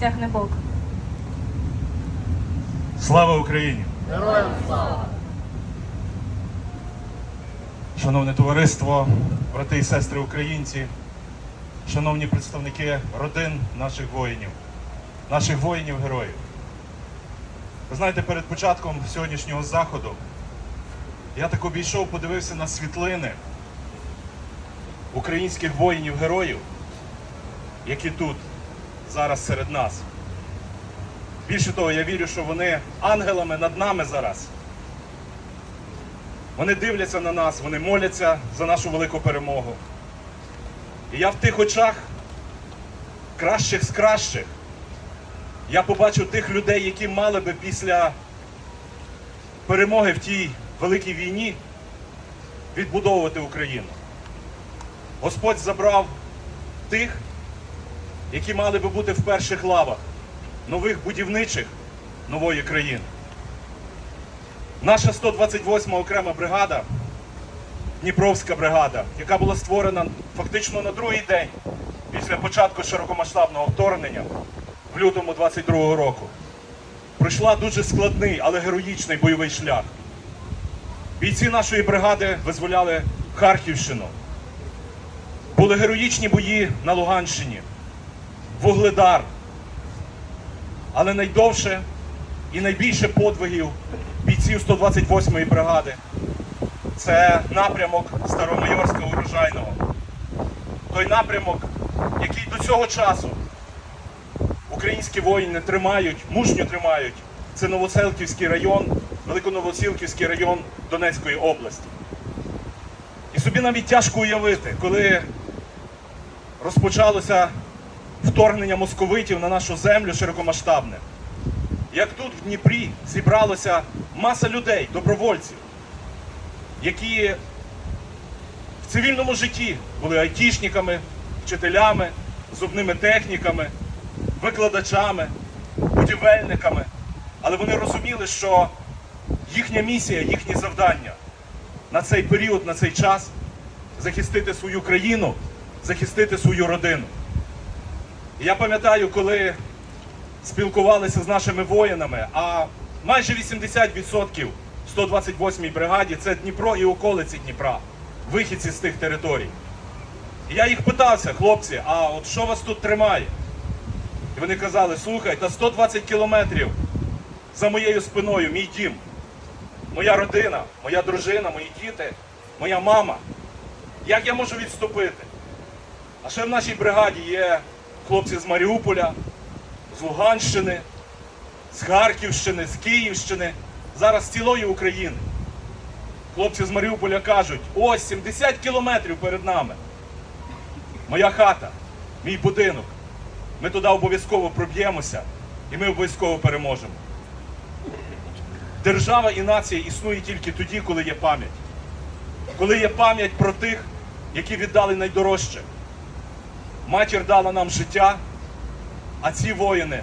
тягне Бог. Слава Україні! Героям слава! Шановне товариство, брати і сестри українці, шановні представники родин наших воїнів, наших воїнів-героїв. Ви знаєте, перед початком сьогоднішнього заходу я так обійшов, подивився на світлини українських воїнів-героїв, які тут зараз серед нас. Більше того, я вірю, що вони ангелами над нами зараз. Вони дивляться на нас, вони моляться за нашу велику перемогу. І я в тих очах, кращих з кращих, я побачив тих людей, які мали би після перемоги в тій великій війні відбудовувати Україну. Господь забрав тих, які мали би бути в перших лавах нових будівничих нової країни. Наша 128 окрема бригада, Дніпровська бригада, яка була створена фактично на другий день після початку широкомасштабного вторгнення в лютому 22-го року, пройшла дуже складний, але героїчний бойовий шлях. Бійці нашої бригади визволяли Харківщину. Були героїчні бої на Луганщині, Вугледар. Але найдовше і найбільше подвигів бійців 128-ї бригади це напрямок Старомайорського урожайного. Той напрямок, який до цього часу українські воїни тримають, мужньо тримають. Це Новоселківський район, Великоновосілківський район Донецької області. І собі навіть тяжко уявити, коли розпочалося вторгнення московитів на нашу землю широкомасштабне. Як тут в Дніпрі зібралося маса людей, добровольців, які в цивільному житті були айтішниками, вчителями, зубними техніками, викладачами, будівельниками. Але вони розуміли, що їхня місія, їхнє завдання на цей період, на цей час захистити свою країну, захистити свою родину. Я пам'ятаю, коли спілкувалися з нашими воїнами, а майже 80% 128-й бригаді це Дніпро і околиці Дніпра, вихідці з тих територій. І я їх питався, хлопці, а от що вас тут тримає? І вони казали, слухай, та 120 кілометрів за моєю спиною, мій дім, моя родина, моя дружина, мої діти, моя мама. Як я можу відступити? А ще в нашій бригаді є хлопці з Маріуполя, з Луганщини, з Харківщини, з Київщини, зараз з цілої України. Хлопці з Маріуполя кажуть, ось 70 кілометрів перед нами. Моя хата, мій будинок. Ми туди обов'язково проб'ємося і ми обов'язково переможемо. Держава і нація існує тільки тоді, коли є пам'ять. Коли є пам'ять про тих, які віддали найдорожче. Матір дала нам життя, а ці воїни,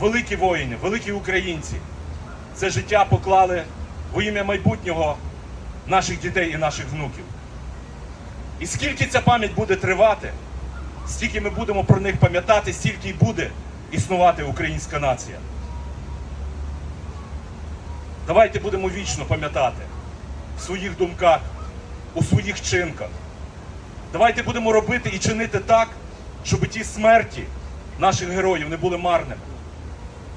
великі воїни, великі українці, це життя поклали во ім'я майбутнього наших дітей і наших внуків. І скільки ця пам'ять буде тривати, стільки ми будемо про них пам'ятати, стільки й буде існувати українська нація. Давайте будемо вічно пам'ятати в своїх думках, у своїх чинках. Давайте будемо робити і чинити так, щоб ті смерті наших героїв не були марними.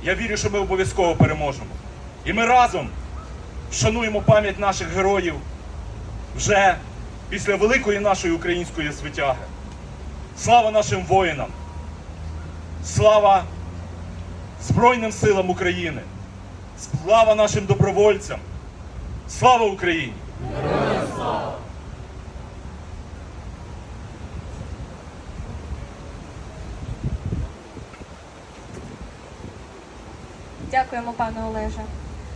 Я вірю, що ми обов'язково переможемо. І ми разом вшануємо пам'ять наших героїв вже після великої нашої української звитяги. Слава нашим воїнам! Слава Збройним силам України! Слава нашим добровольцям! Слава Україні! Дякуємо, пане Олеже.